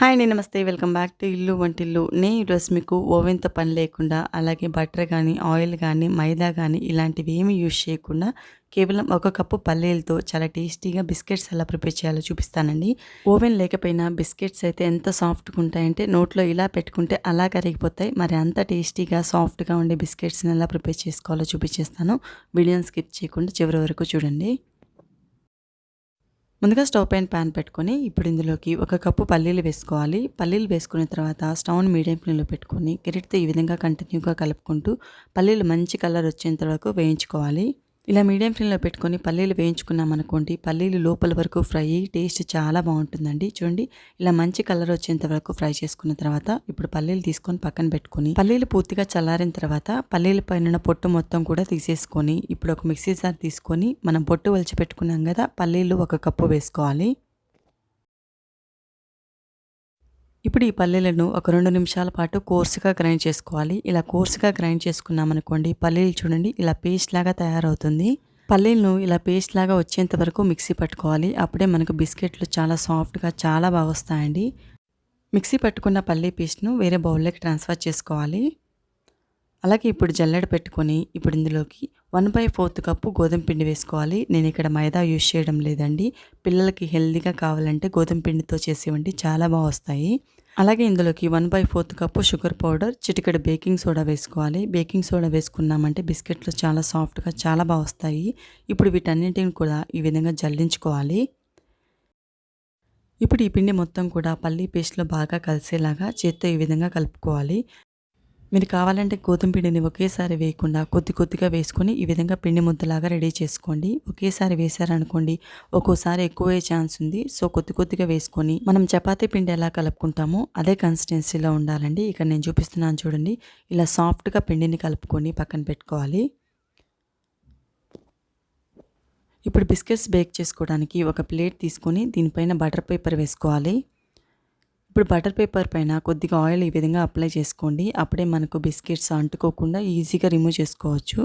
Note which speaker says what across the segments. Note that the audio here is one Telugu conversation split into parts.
Speaker 1: హాయ్ అండి నమస్తే. వెల్కమ్ బ్యాక్ టు ఇల్లు వంటిల్లు. నేను ఈరోజు మీకు ఓవెన్తో పని లేకుండా అలాగే బటర్ కానీ ఆయిల్ కానీ మైదా కానీ ఇలాంటివి ఏమి యూజ్ చేయకుండా కేవలం ఒక కప్పు పల్లీలతో చాలా టేస్టీగా బిస్కెట్స్ ఎలా ప్రిపేర్ చేయాలో చూపిస్తానండి. ఓవెన్ లేకపోయినా బిస్కెట్స్ అయితే ఎంత సాఫ్ట్గా ఉంటాయంటే నోట్లో ఇలా పెట్టుకుంటే అలా కరిగిపోతాయి. మరి అంత టేస్టీగా సాఫ్ట్గా ఉండే బిస్కెట్స్ని ఎలా ప్రిపేర్ చేసుకోవాలో చూపించేస్తాను. వీడియోని స్కిప్ చేయకుండా చివరి వరకు చూడండి. ముందుగా స్టవ్ పైన ప్యాన్ పెట్టుకొని ఇప్పుడు ఇందులోకి ఒక కప్పు పల్లీలు వేసుకోవాలి. పల్లీలు వేసుకున్న తర్వాత స్టవ్ని మీడియం ఫ్లేమ్లో పెట్టుకొని గిరిటితో ఈ విధంగా కంటిన్యూగా కలుపుకుంటూ పల్లీలు మంచి కలర్ వచ్చేంత వరకు వేయించుకోవాలి. ఇలా మీడియం ఫ్లేమ్లో పెట్టుకొని పల్లీలు వేయించుకున్నాం అనుకోండి పల్లీలు లోపల వరకు ఫ్రై టేస్ట్ చాలా బాగుంటుందండి. చూడండి ఇలా మంచి కలర్ వచ్చేంత వరకు ఫ్రై చేసుకున్న తర్వాత ఇప్పుడు పల్లీలు తీసుకొని పక్కన పెట్టుకొని పల్లీలు పూర్తిగా చల్లారిన తర్వాత పల్లీల పైన పొట్టు మొత్తం కూడా తీసేసుకొని ఇప్పుడు ఒక మిక్సీ జార్ తీసుకొని మనం పొట్టు వలిచి పెట్టుకున్నాం కదా పల్లీలు ఒక కప్పు వేసుకోవాలి. ఇప్పుడు ఈ పల్లీలను ఒక రెండు నిమిషాల పాటు కోర్సుగా గ్రైండ్ చేసుకోవాలి. ఇలా కోర్సుగా గ్రైండ్ చేసుకున్నామనుకోండి పల్లీలు చూడండి ఇలా పేస్ట్ లాగా తయారవుతుంది. పల్లీలను ఇలా పేస్ట్ లాగా వచ్చేంత వరకు మిక్సీ పట్టుకోవాలి. అప్పుడే మనకు బిస్కెట్లు చాలా సాఫ్ట్గా చాలా బాగా వస్తాయండి. మిక్సీ పట్టుకున్న పల్లీ పేస్ట్ను వేరే బౌల్లోకి ట్రాన్స్ఫర్ చేసుకోవాలి. అలాగే ఇప్పుడు జల్లెడ పెట్టుకొని ఇప్పుడు ఇందులోకి వన్ బై ఫోర్త్ కప్పు గోధుమ పిండి వేసుకోవాలి. నేను ఇక్కడ మైదా యూజ్ చేయడం లేదండి. పిల్లలకి హెల్దీగా కావాలంటే గోధుమ పిండితో చేసేవండి చాలా బాగా వస్తాయి. అలాగే ఇందులోకి one by fourth cup sugar powder చిటికెడు బేకింగ్ సోడా వేసుకోవాలి. బేకింగ్ సోడా వేసుకున్నామంటే బిస్కెట్లు చాలా సాఫ్ట్గా చాలా బాగా వస్తాయి. ఇప్పుడు వీటన్నింటిని కూడా ఈ విధంగా జల్లించుకోవాలి. ఇప్పుడు ఈ పిండి మొత్తం కూడా పల్లీ పేస్ట్లో బాగా కలిసేలాగా చేత్తో ఈ విధంగా కలుపుకోవాలి. మీరు కావాలంటే గోధుమ పిండిని ఒకేసారి వేయకుండా కొద్ది కొద్దిగా వేసుకొని ఈ విధంగా పిండి ముద్దలాగా రెడీ చేసుకోండి. ఒకేసారి వేసారనుకోండి ఒక్కోసారి ఎక్కువ ఛాన్స్ ఉంది. సో కొద్ది కొద్దిగా వేసుకొని మనం చపాతీ పిండి ఎలా కలుపుకుంటామో అదే కన్సిస్టెన్సీలో ఉండాలండి. ఇక్కడ నేను చూపిస్తున్నాను చూడండి. ఇలా సాఫ్ట్గా పిండిని కలుపుకొని పక్కన పెట్టుకోవాలి. ఇప్పుడు బిస్కెట్స్ బేక్ చేసుకోవడానికి ఒక ప్లేట్ తీసుకొని దీనిపైన బటర్ పేపర్ వేసుకోవాలి. ఇప్పుడు బటర్ పేపర్ పైన కొద్దిగా ఆయిల్ ఈ విధంగా అప్లై చేసుకోండి. అప్పుడే మనకు బిస్కెట్స్ అంటుకోకుండా ఈజీగా రిమూవ్ చేసుకోవచ్చు.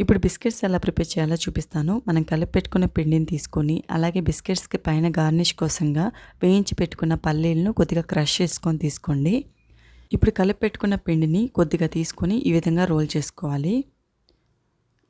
Speaker 1: ఇప్పుడు బిస్కెట్స్ ఎలా ప్రిపేర్ చేయాలో చూపిస్తాను. మనం కలిపి పెట్టుకున్న పిండిని తీసుకొని అలాగే బిస్కెట్స్కి పైన గార్నిష్ కోసంగా వేయించి పెట్టుకున్న పల్లీలను కొద్దిగా క్రష్ చేసుకొని తీసుకోండి. ఇప్పుడు కలిపి పెట్టుకున్న పిండిని కొద్దిగా తీసుకొని ఈ విధంగా రోల్ చేసుకోవాలి.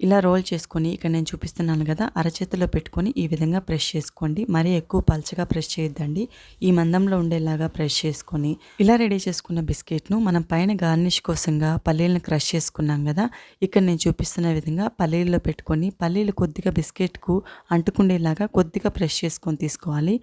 Speaker 1: ఇలా రోల్ చేసుకొని ఇక్కడ నేను చూపిస్తున్నాను కదా అరచేతిలో పెట్టుకొని ఈ విధంగా ప్రెస్ చేసుకోండి. మరీ ఎక్కువ పల్చగా ప్రెస్ చేయొద్దండి. ఈ మందంలో ఉండేలాగా ప్రెస్ చేసుకొని ఇలా రెడీ చేసుకున్న బిస్కెట్ను మనం పైన గార్నిష్ కోసంగా పల్లీలను క్రష్ చేసుకున్నాం కదా ఇక్కడ నేను చూపిస్తున్న విధంగా పల్లీల్లో పెట్టుకొని పల్లీలు కొద్దిగా బిస్కెట్కు అంటుకుండేలాగా కొద్దిగా ప్రెస్ చేసుకొని తీసుకోవాలి.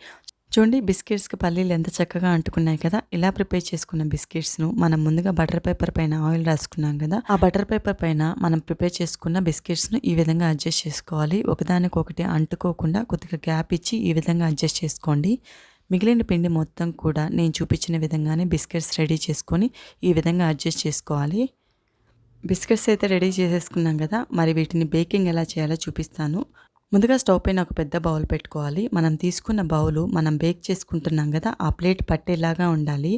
Speaker 1: చూడండి బిస్కెట్స్కి పల్లీలు ఎంత చక్కగా అంటుకున్నాయి కదా. ఇలా ప్రిపేర్ చేసుకున్న బిస్కెట్స్ను మనం ముందుగా బటర్ పేపర్ పైన ఆయిల్ రాసుకున్నాం కదా. ఆ బటర్ పేపర్ పైన మనం ప్రిపేర్ చేసుకున్న బిస్కెట్స్ను ఈ విధంగా అడ్జస్ట్ చేసుకోవాలి. ఒకదానికొకటి అంటుకోకుండా కొద్దిగా గ్యాప్ ఇచ్చి ఈ విధంగా అడ్జస్ట్ చేసుకోండి. మిగిలిన పిండి మొత్తం కూడా నేను చూపించిన విధంగానే బిస్కెట్స్ రెడీ చేసుకొని ఈ విధంగా అడ్జస్ట్ చేసుకోవాలి. బిస్కెట్స్ అయితే రెడీ చేసేసుకున్నాం కదా. మరి వీటిని బేకింగ్ ఎలా చేయాలో చూపిస్తాను. ముందుగా స్టవ్ పైన ఒక పెద్ద బౌల్ పెట్టుకోవాలి. మనం తీసుకున్న బౌలు మనం బేక్ చేసుకుంటున్నాం కదా ఆ ప్లేట్ పట్టేలాగా ఉండాలి.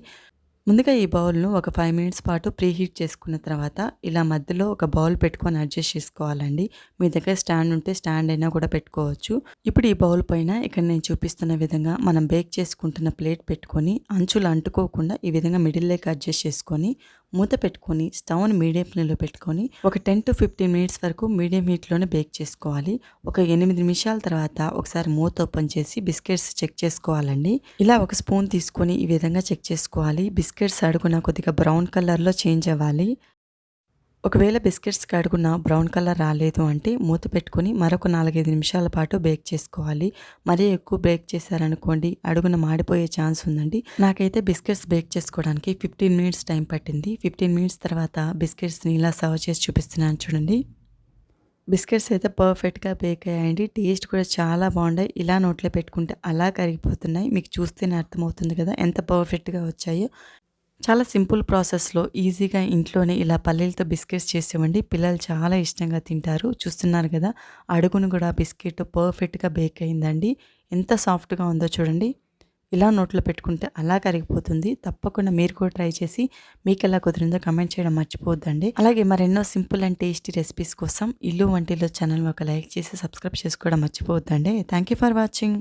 Speaker 1: ముందుగా ఈ బౌల్ను ఒక ఫైవ్ మినిట్స్ పాటు ప్రీహీట్ చేసుకున్న తర్వాత ఇలా మధ్యలో ఒక బౌల్ పెట్టుకొని అడ్జస్ట్ చేసుకోవాలండి. మీ దగ్గర స్టాండ్ ఉంటే స్టాండ్ అయినా కూడా పెట్టుకోవచ్చు. ఇప్పుడు ఈ బౌల్ పైన ఇక్కడ నేను చూపిస్తున్న విధంగా మనం బేక్ చేసుకుంటున్న ప్లేట్ పెట్టుకొని అంచులు అంటుకోకుండా ఈ విధంగా మిడిల్ లేక అడ్జస్ట్ చేసుకొని మూత పెట్టుకొని స్టవ్ని మీడియం ఫ్లేమ్లో పెట్టుకొని ఒక టెన్ టు ఫిఫ్టీన్ మినిట్స్ వరకు మీడియం హీట్లోనే బేక్ చేసుకోవాలి. ఒక ఎనిమిది నిమిషాల తర్వాత ఒకసారి మూత ఓపెన్ చేసి బిస్కెట్స్ చెక్ చేసుకోవాలండి. ఇలా ఒక స్పూన్ తీసుకొని ఈ విధంగా చెక్ చేసుకోవాలి. బిస్కెట్స్ అడుగున కొద్దిగా బ్రౌన్ కలర్లో చేంజ్ అవ్వాలి. ఒకవేళ బిస్కెట్స్ కడుగున బ్రౌన్ కలర్ రాలేదు అంటే మూత పెట్టుకొని మరొక నాలుగైదు నిమిషాల పాటు బేక్ చేసుకోవాలి. మరీ ఎక్కువ బేక్ చేశారనుకోండి అడుగున మాడిపోయే ఛాన్స్ ఉందండి. నాకైతే బిస్కెట్స్ బేక్ చేసుకోవడానికి ఫిఫ్టీన్ మినిట్స్ టైం పట్టింది. ఫిఫ్టీన్ మినిట్స్ తర్వాత బిస్కెట్స్ని ఇలా సర్వ్ చేసి చూపిస్తున్నాను చూడండి. బిస్కెట్స్ అయితే పర్ఫెక్ట్గా బేక్ అయ్యాయండి. టేస్ట్ కూడా చాలా బాగున్నాయి. ఇలా నోట్లో పెట్టుకుంటే అలా కరిగిపోతున్నాయి. మీకు చూస్తేనే అర్థమవుతుంది కదా ఎంత పర్ఫెక్ట్గా వచ్చాయో. చాలా సింపుల్ ప్రాసెస్లో ఈజీగా ఇంట్లోనే ఇలా పల్లీలతో బిస్కెట్స్ చేసేవండి. పిల్లలు చాలా ఇష్టంగా తింటారు. చూస్తున్నారు కదా అడుగును కూడా బిస్కెట్ పర్ఫెక్ట్గా బేక్ అయిందండి. ఎంత సాఫ్ట్గా ఉందో చూడండి. ఇలా నోట్లో పెట్టుకుంటే అలా కరిగిపోతుంది. తప్పకుండా మీరు కూడా ట్రై చేసి మీకు ఎలా కుదిరిందో కమెంట్ చేయడం మర్చిపోద్దండి అలాగే మరెన్నో సింపుల్ అండ్ టేస్టీ రెసిపీస్ కోసం ఇల్లు వంటిలో ఛానల్ ఒక లైక్ చేసి సబ్స్క్రైబ్ చేసుకోవడం మర్చిపోవద్దండి. Thank you for watching.